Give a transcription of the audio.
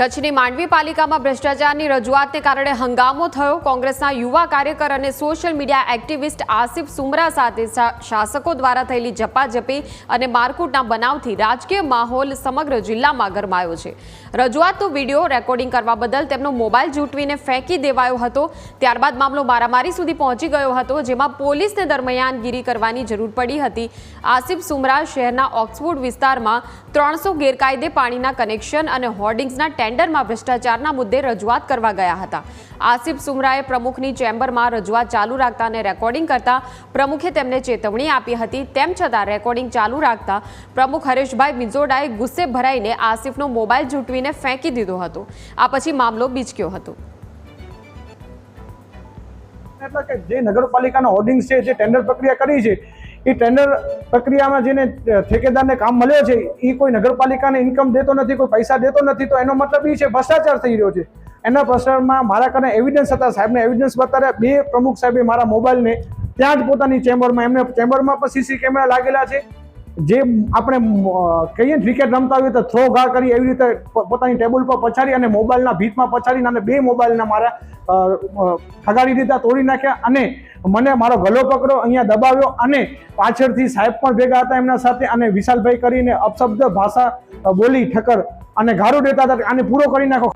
કચ્છની માંડવી પાલિકામાં ભ્રષ્ટાચારની રજૂઆતને કારણે હંગામો થયો. કોંગ્રેસના યુવા કાર્યકર અને social media activist Asif Sumra સાથે શાસકો દ્વારા થયેલી ઝપાઝપી અને મારકૂટના બનાવથી રાજકીય માહોલ સમગ્ર જિલ્લામાં ગરમાયો છે. રજૂઆતનો વીડિયો રેકોર્ડિંગ કરવા બદલ તેમનો મોબાઈલ જૂટવીને ફેંકી દેવાયો હતો. ત્યારબાદ મામલો મારામારી સુધી પહોંચી ગયો હતો, જેમાં પોલીસને દરમિયાનગીરી કરવાની જરૂર પડી હતી. આસિફ સુમરા શહેરના ઓક્સફોર્ડ વિસ્તારમાં ત્રણસો ગેરકાયદે પાણીના કનેક્શન અને હોર્ડિંગ્સના ટેન્ડરમાં ભ્રષ્ટાચારના મુદ્દે રજૂઆત કરવા ગયા હતા. આસિફ સુમરાએ પ્રમુખની ચેમ્બરમાં રજૂઆત ચાલુ રાખતા અને રેકોર્ડિંગ કરતા પ્રમુખે તેમને ચેતવણી આપી હતી. તેમ છતાં રેકોર્ડિંગ ચાલુ રાખતા પ્રમુખ હરેશભાઈ મિઝોડાએ ગુસ્સે ભરાઈને આસિફનો મોબાઈલ ઝૂંટવીને ફેંકી દીધો હતો. આ પછી મામલો બીચક્યો હતો. એટલે કે જે નગરપાલિકાના હોર્ડિંગ્સ છે, જે ટેન્ડર પ્રક્રિયા કરી છે એ ટેન્ડર પ્રક્રિયામાં જેને ઠેકેદારને કામ મળ્યો છે એ કોઈ નગરપાલિકાને ઇન્કમ દેતો નથી, કોઈ પૈસા દેતો નથી, તો એનો મતલબ એ છે, ભ્રષ્ટાચાર થઈ રહ્યો છે. એના ભ્રષ્ટાચારમાં મારા કને એવિડન્સ હતા, સાહેબને એવિડન્સ બતાવ્યા બે પ્રમુખ સાહેબે મારા મોબાઈલને ત્યાં જ પોતાની ચેમ્બરમાં, એમને ચેમ્બરમાં પણ સીસી કેમેરા લાગેલા છે. જે આપણે કહીએ ને ક્રિકેટ રમતા હોય તો થ્રો ઘા કરી એવી રીતે પોતાની ટેબલ પર પછાડી અને મોબાઈલના ભીતમાં પછાડીને અને બે મોબાઈલના મારા ફગાડી દીધા, તોડી નાખ્યા અને મને મારો ગલો પકડો, અહીંયા દબાવ્યો અને પાછળથી સાહેબ પણ ભેગા હતા એમના સાથે અને વિશાલભાઈ કરીને અપશબ્દ ભાષા બોલી ઠક્કર અને ગારું દેતા હતા આને પૂરો કરી નાખો.